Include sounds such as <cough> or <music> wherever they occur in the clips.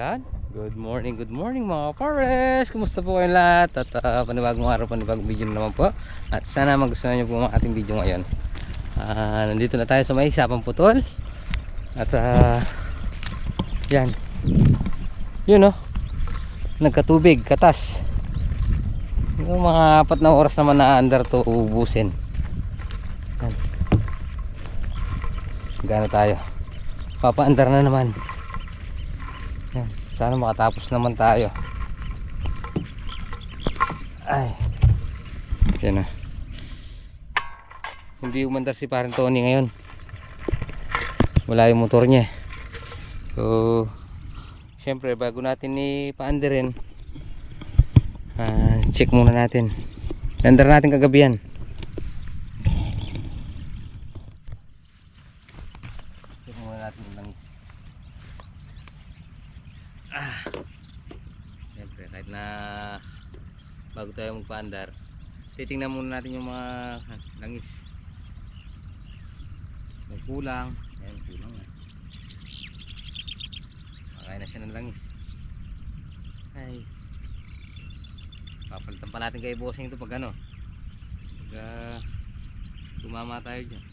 Yan. Good morning, good morning mga pares. Kumusta po kayong lahat? At uh, panibagong araw, panibagong video na naman po. At sana magustuhan niyo po ang ating video ngayon. Ah, nandito na tayo sa may sapang putol. At ah, yan. Yun oh. Nagkatubig, katas. Yung mga apat na oras naman na under to ubusin. Yan. Gana tayo. Papaandar na naman. Sana makatapos naman tayo. Ay. Yan na. Hindi umandar si parang Tony ngayon. Wala yung motor niya. So, syempre bago natin ipaandarin, ah, check muna natin. Andar natin kagabi yan. Check muna natin yung langis. Siyempre, kahit na bago tayo magpaandar, titingnan muna natin yung mga langis. May kulang. Ayan, kulang na. Makain na siya ng langis. Ay. Papalitan pa natin kay bossing ito pag ano. Pag ah, tumama tayo dyan.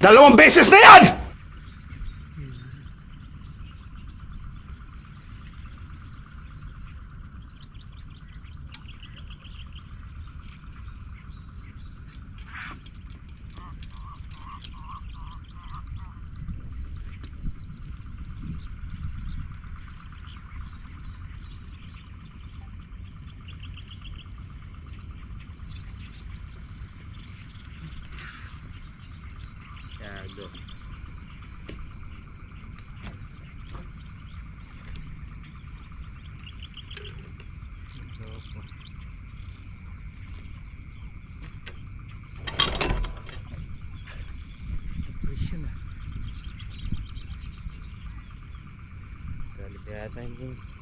Dalawang beses na yan! Thank you.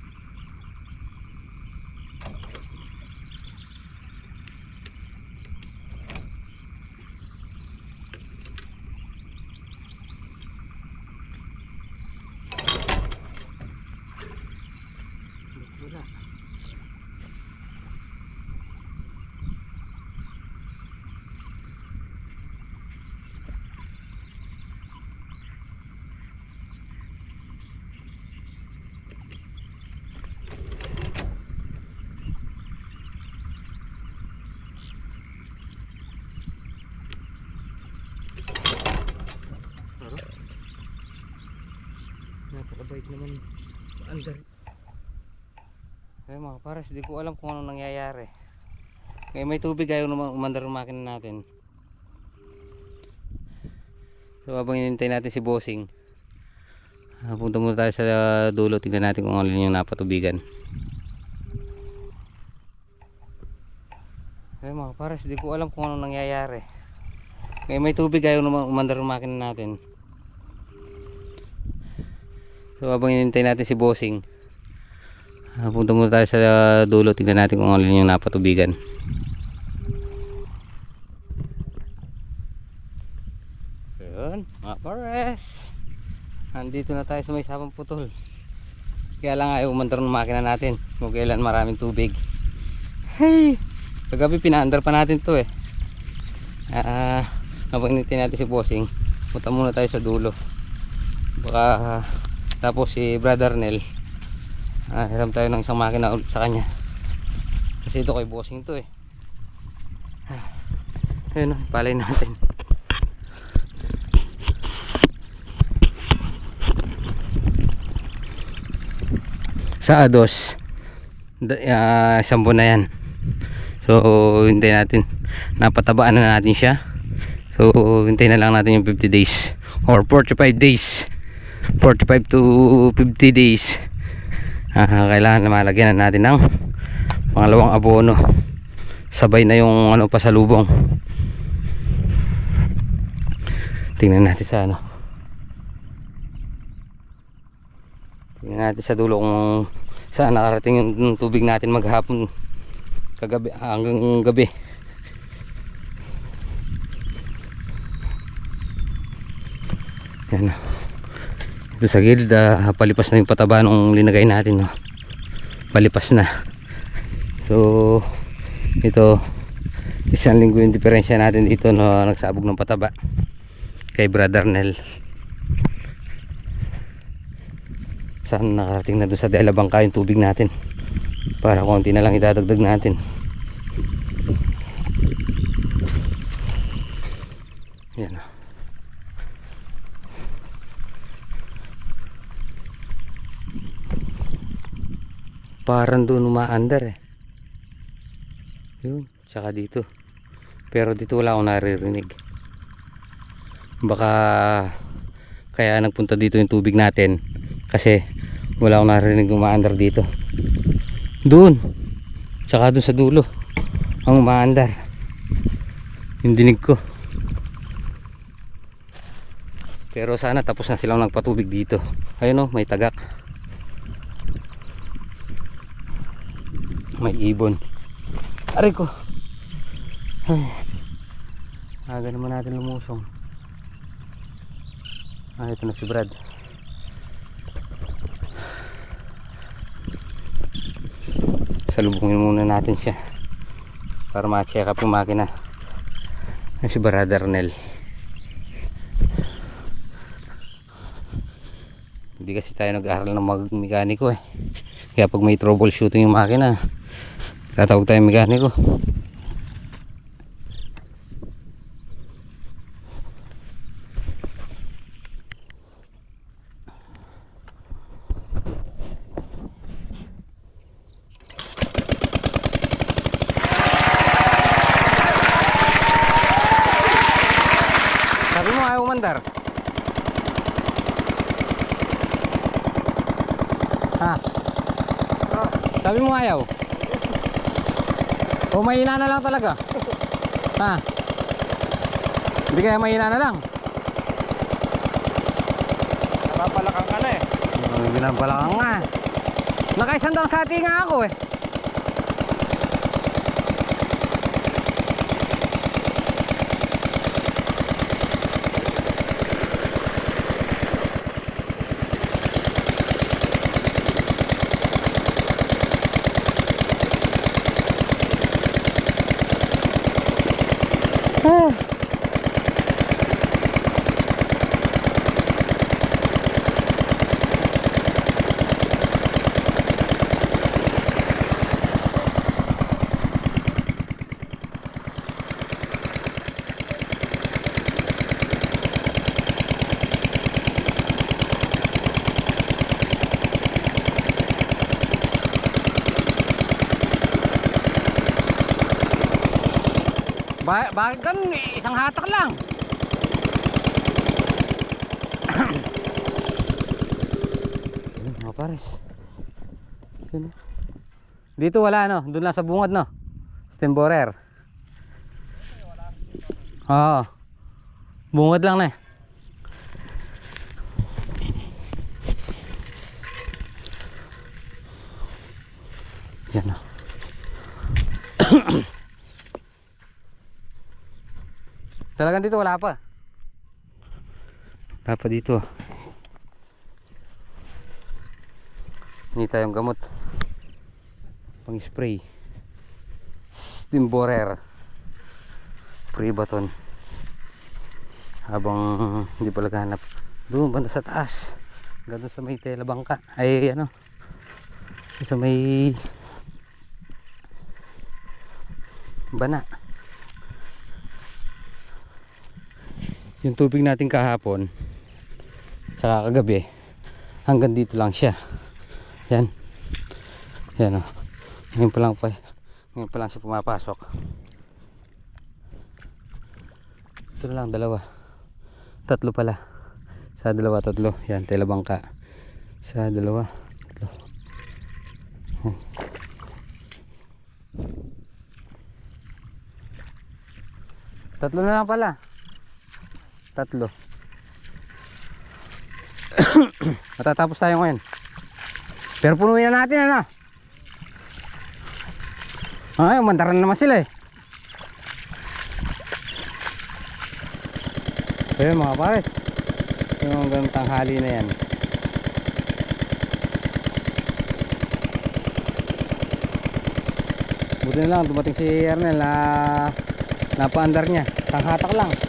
Napakabait naman. Andar. Kaya mga pares, di ko alam kung anong nangyayari. Kaya may tubig ayaw naman umandar yung makina natin. So habang hinintay natin si Bossing, ah, punta muna tayo sa dulo, tingnan natin kung ano yung napatubigan. Kaya mga pares, di ko alam kung anong nangyayari. Kaya may tubig ayaw naman umandar yung makina natin. So habang hinintay natin si Bossing, punta muna tayo sa dulo, tingnan natin kung ano yung napatubigan. Yun, mga pares. Nandito na tayo sa may sabang putol. Kaya lang ayaw umantar ng makina natin kung kailan maraming tubig. Hey! Kagabi pinaandar pa natin to eh. Ah, habang hinintay natin si Bossing, punta muna tayo sa dulo. Baka ah, tapos si brother Nel. Ah, hiram tayo ng isang makina ulit sa kanya. Kasi ito kay bossing to eh. Ah, ayun oh, palay natin. Sa ados uh, ah, isang na yan. So hintay natin. Napatabaan na natin siya. So hintay na lang natin yung 50 days or 45 days. 45 to 50 days. Ah, kailangan na malagyan na natin ng pangalawang abono. Sabay na yung ano pasalubong. Tingnan natin sa ano. Tingnan natin sa dulo kung saan nakarating yung tubig natin maghapon kagabi hanggang gabi. Yan ito sa gilid ah, palipas na yung pataba nung linagay natin no? palipas na. So ito isang linggo yung diferensya natin dito no? Nagsabog ng pataba kay brother Nel. Saan nakarating na doon sa Dela Bangka yung tubig natin para konti na lang idadagdag natin. Yan o parang doon umaandar eh. Yun tsaka dito. Pero dito wala akong naririnig. Baka kaya nagpunta dito yung tubig natin kasi wala akong narinig umaandar dito. Doon tsaka doon sa dulo ang umaandar. Yung dinig ko. Pero sana tapos na silang nagpatubig dito. Ayun o may tagak may ibon. Aray ko. Aga naman natin lumusong. Ah ito na si Brad. Salubungin muna natin siya para ma-check up yung makina. Na si Brother Nel hindi kasi tayo nag-aaral ng mag-mekaniko eh. Kaya pag may troubleshooting yung makina tatawag tayo mekaniko sabi mo ayaw mandar ha sabi mo ayaw o mahina na lang talaga ha hindi kaya mahina na lang Napapalakang ka na eh. Ang binabalakang nga. Nakaisandang sati nga ako eh. Bakit ganun eh? Isang hatak lang. <clears throat> Ayun, mga pares. Yun, oh. Dito wala no, doon lang sa bungad no. Stemborer. Oo. Bungad lang na eh. Yan oh. Talagang dito wala pa. Wala pa dito. Hindi tayong gamot. Pang spray. Steam borer. Spray baton. Habang hindi pa laghanap. Doon banda sa taas. Gano'n sa may tela bangka. Ay ano. Sa may bana. Yung tubig natin kahapon tsaka kagabi hanggang dito lang siya yan Yan o. Ngayon pa lang pa. Ngayon pa lang siya pumapasok. Ito na lang, dalawa. Tatlo pala. Sa dalawa, tatlo. Yan, tela bangka. Sa dalawa, tatlo. Yan. Tatlo na lang pala. Tatlo. <coughs> Matatapos tayo ngayon. Pero punuin na natin ano. Ay, mandaran naman sila eh. Ayun mga pares. Yung ganun tanghali na yan. Buti na lang dumating si Ernel na napaandar niya. Tanghatak lang.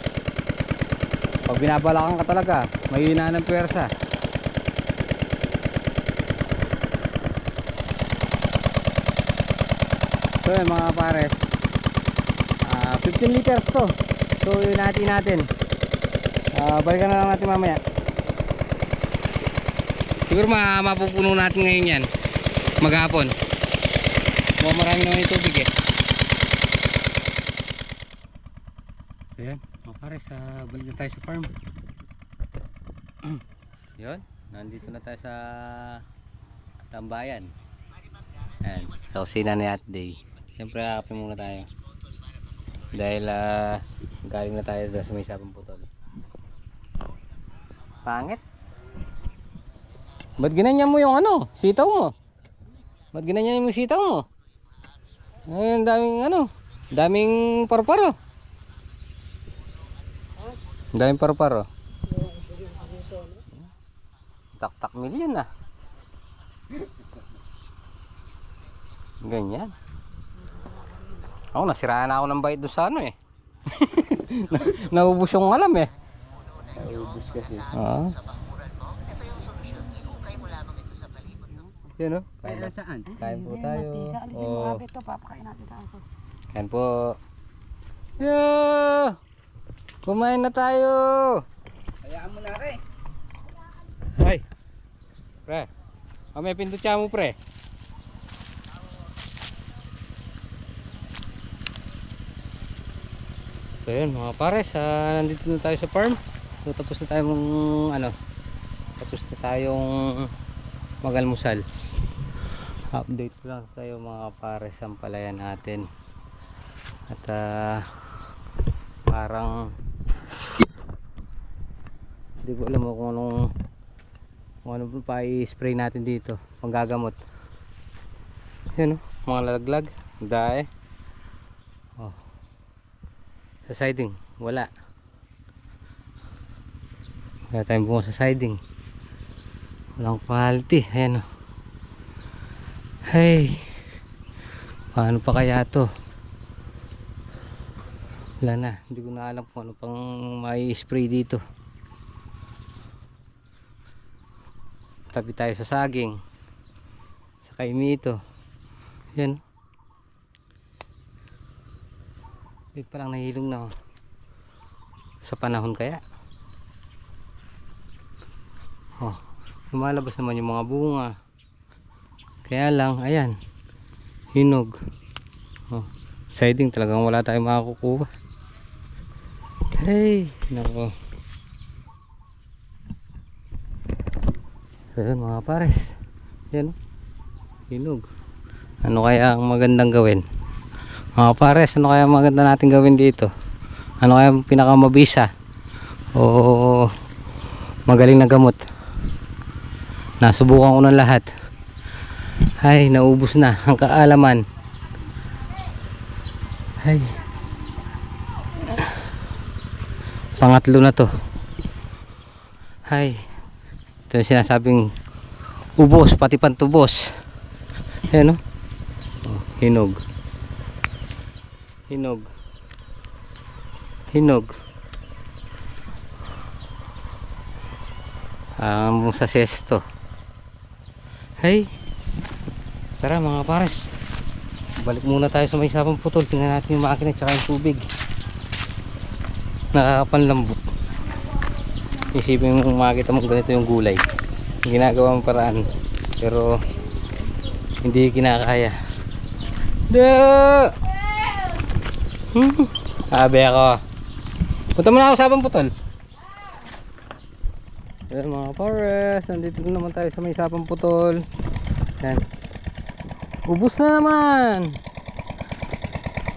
Pag binabalakan ka talaga, mahina ng pwersa. So yun mga pares. Ah, 15 liters to. So yun natin natin. Ah, balikan na lang natin mamaya. Siguro ma mapupuno natin ngayon yan. Maghapon. Mukhang marami naman yung tubig eh. So yan, mga pares, ah, balik na tayo sa farm. <clears throat> yun, nandito na tayo sa tambayan. Ayan, sa kusina ni Ate Day. Siyempre, kakapin muna tayo. Dahil ah, galing na tayo sa may sabang putol. Pangit. Ba't ginanyan mo yung ano? Sitaw mo? Ba't ginanyan mo yung sitaw mo? Ay, daming ano? Daming parparo. Daming parparo. Tak-tak million ah. Ganyan. Ako, nasiraan na ako ng bait doon sa ano eh. Na- <laughs> Naubos yung alam eh. Naubos kasi. Oo. Yun o. Kain, Kaya saan? kain po tayo. Alisin mo Oh, kapit to, papakain natin sa aso. kain po. Yeah! Kumain na tayo! Hayaan mo na rin. Ay! Pre, oh, may pindot siya mo pre. So yun mga pares, ah, nandito na tayo sa farm. So tapos na tayong ano, tapos na tayong magalmusal. Update ko lang tayo mga pares ang palayan natin. At ah, parang hindi ko alam kung anong kung ano pa i-spray natin dito. Panggagamot yun oh, mga lalaglag dae. Oh. sa siding wala. Wala tayong bunga sa siding. Walang quality ayan oh. hey. Paano pa kaya to wala na. Hindi ko na alam kung ano pang mai spray dito. Tabi tayo sa saging. Sa kaimito yan. Hindi lang nahilong na oh. sa panahon kaya. Oh lumalabas naman yung mga bunga. Kaya lang ayan. Hinog. Oh siding talagang wala tayong makakukuha hey nako So mga pares. Yan. oh. Hinog. Ano kaya ang magandang gawin? Mga pares, ano kaya ang maganda natin gawin dito? Ano kaya ang pinakamabisa? O magaling na gamot? Nasubukan ko ng lahat. Ay, naubos na ang kaalaman. Ay. Pangatlo na to. Ay. Ito yung sinasabing ubos, pati pantubos. Ayan o. Oh, hinog. Hinog. Hinog. Ang sa sesto. Hey. Tara mga pares. Balik muna tayo sa may sabang putol. Tingnan natin yung makina tsaka yung tubig. Nakakapanlambot isipin mo makita mo ganito yung gulay ginagawa mo paraan pero Hindi kinakaya. Da! Hmm. Sabi ako. Punta muna ako sa abang putol. Ayan mga forest, nandito na naman tayo sa may sapang putol. Yan. Ubus na naman.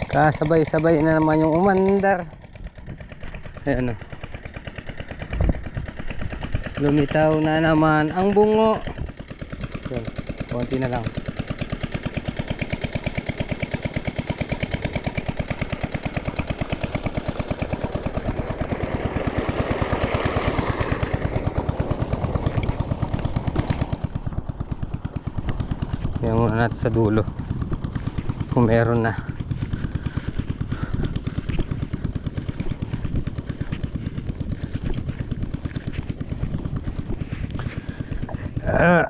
Kasabay-sabay na naman yung umandar. Ayan o. Lumitaw na naman ang bungo. Yan. Konti na lang. Tingnan muna natin sa dulo. Kung meron na. Ah.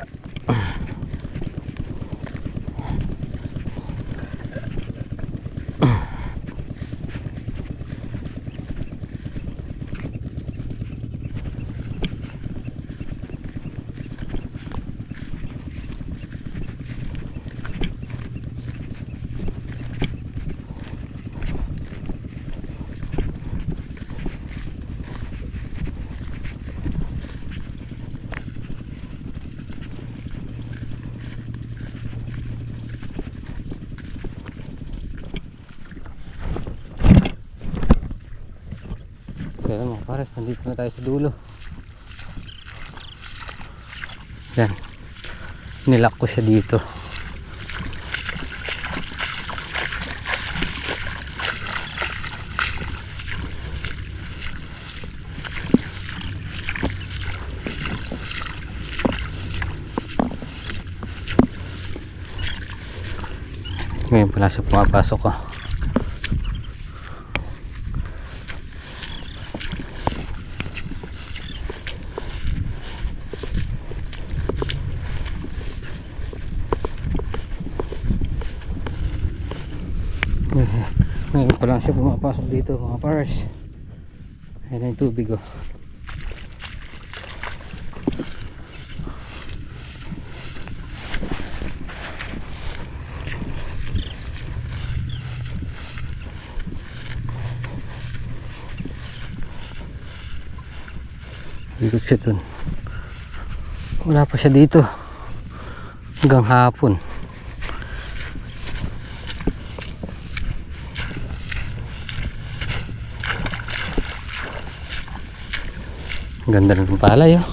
Pares, nandito na tayo sa dulo. Yan. Nilak ko siya dito. Ngayon pala siya pumapasok ko. Ngayon pa lang siya pumapasok dito mga pars. Ayan yung tubig oh. Ikot siya dun. Wala pa siya dito. Hanggang hapon. Ganda ng palay oh.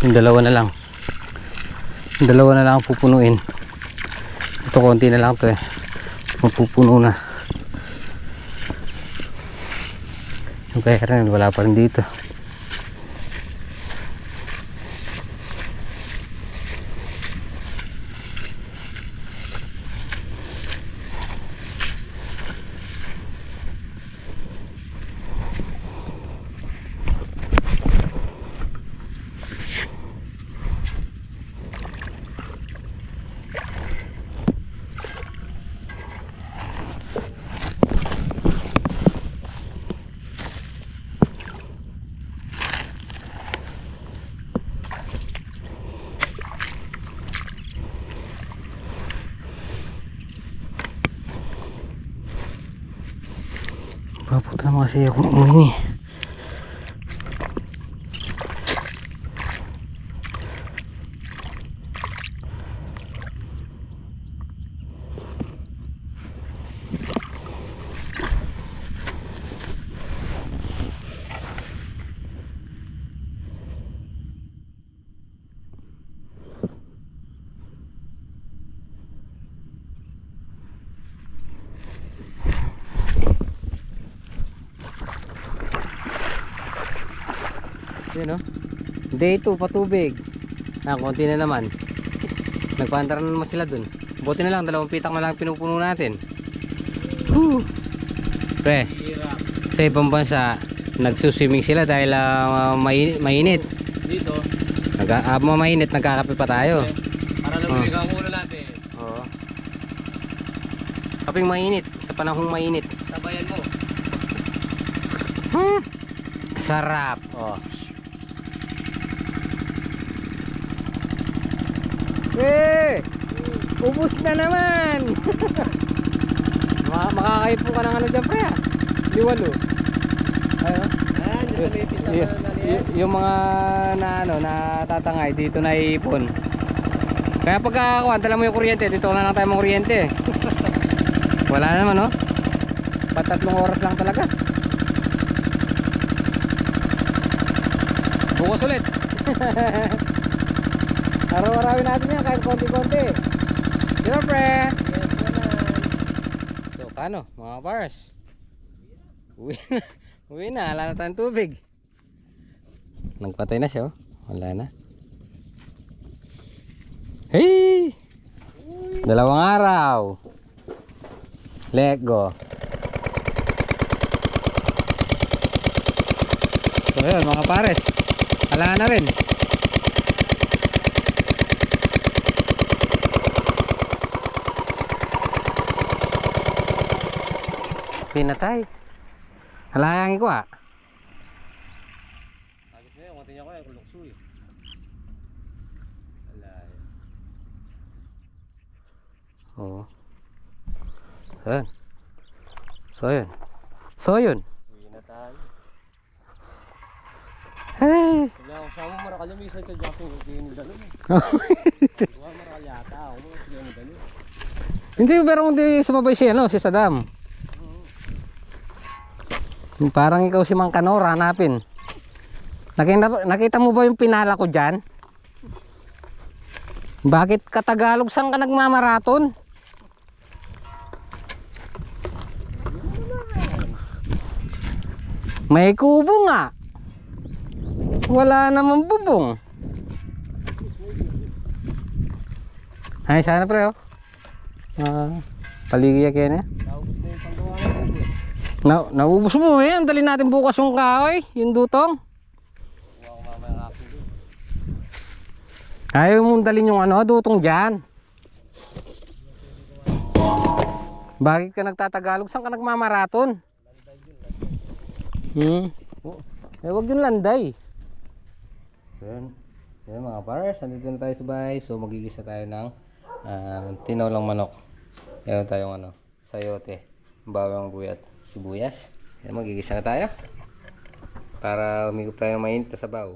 Yung dalawa na lang. Yung dalawa na lang ang pupunuin. Ito konti na lang to eh. Mapupuno na. Yung kaya wala pa rin dito. Papunta naman kasi Yun oh. Day 2 patubig. Ah, konti na naman. Nagpaandar na naman sila dun. Buti na lang, dalawang pitak na lang pinupuno natin. Whew. Pre, sa ibang bansa, nagsuswimming sila dahil ah, mai- mainit. Dito, Nag ah, mainit, nagkakape pa tayo. para lumamig ang ulo natin. Oo. Kaping mainit, sa panahong mainit. Sabayan mo. Hmm. Sarap. Oh. Eh! Ubus na naman! <laughs> Maka makakayot po ka ng ano dyan, pre ah. Liwalo. Ayun. Ayan, yung Y- na nali y- yung mga na ano natatangay dito na iipon. Kaya pagka kuwan, dala mo yung kuryente, dito na lang tayo mga kuryente. <laughs> Wala naman no. Patatlong oras lang talaga. Bukas ulit. <laughs> Araw-arawin natin yan kahit konti-konti. Di ba? So paano mga bars? Uwi na. <laughs> Uwi na. Wala na tayong tubig. Nagpatay na siya oh. Wala na. Hey! Dalawang araw. Let go. So yun mga pares. Wala na rin. Pinatay. Halayangin ko ah. Agad mo yun, kunti niya ko kulukso eh. Wala eh. Oo. Yun. So yun. So yun. Uwi na tayo. Hey! Wala akong sama mo nakalamisan sa jumping. Hindi yun dalo mo. Wala marakal yata ako. Hindi yun dalo. Hindi, pero hindi sumabay si, ano, si Saddam. Parang ikaw si Mang Kanor, hanapin. Nakita, nakita mo ba yung pinala ko dyan? Bakit ka Tagalog? Saan ka nagmamaraton? May kubo nga. Wala namang bubong. Ay, sana pre, oh. Ah, paligya kaya na. Naubos na yung panggawa ng ulo. Na, naubos mo eh. Ang dali natin bukas yung kahoy, yung dutong. Ayaw mong dalhin yung ano, dutong dyan. Bakit ka nagtatagalog? Saan ka nagmamaraton? Hmm. Eh, wag yung landay. So, yun. Yan mga pares, nandito na tayo sa bahay. So, magigisa tayo ng ah, tinolang manok. Meron tayong ano, sayote, bawang buyat, sibuyas. Yan, magigisa na tayo. Para umigop tayo ng mainit na sabaw.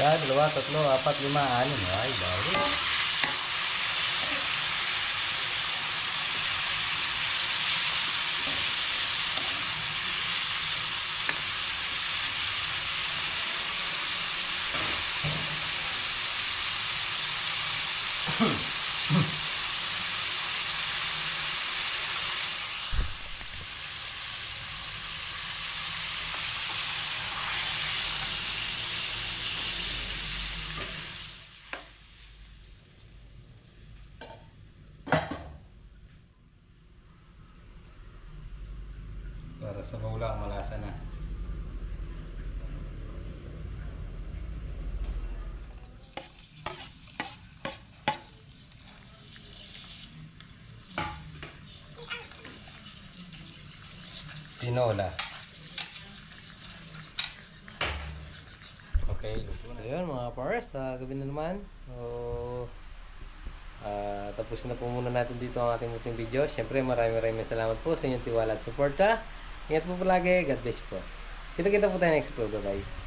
Isa, dalawa, tatlo, apat, lima, anim. Ay, dali. Sa bawla, malasa na. Tinola. Okay, luto na. Ayun mga pares, sa gabi na naman. So, ah, tapos na po muna natin dito ang ating muting video. Siyempre maraming maraming salamat po sa inyong tiwala at suporta. Ingat po palagi. God bless po. Kita-kita po tayo next vlog. Bye-bye.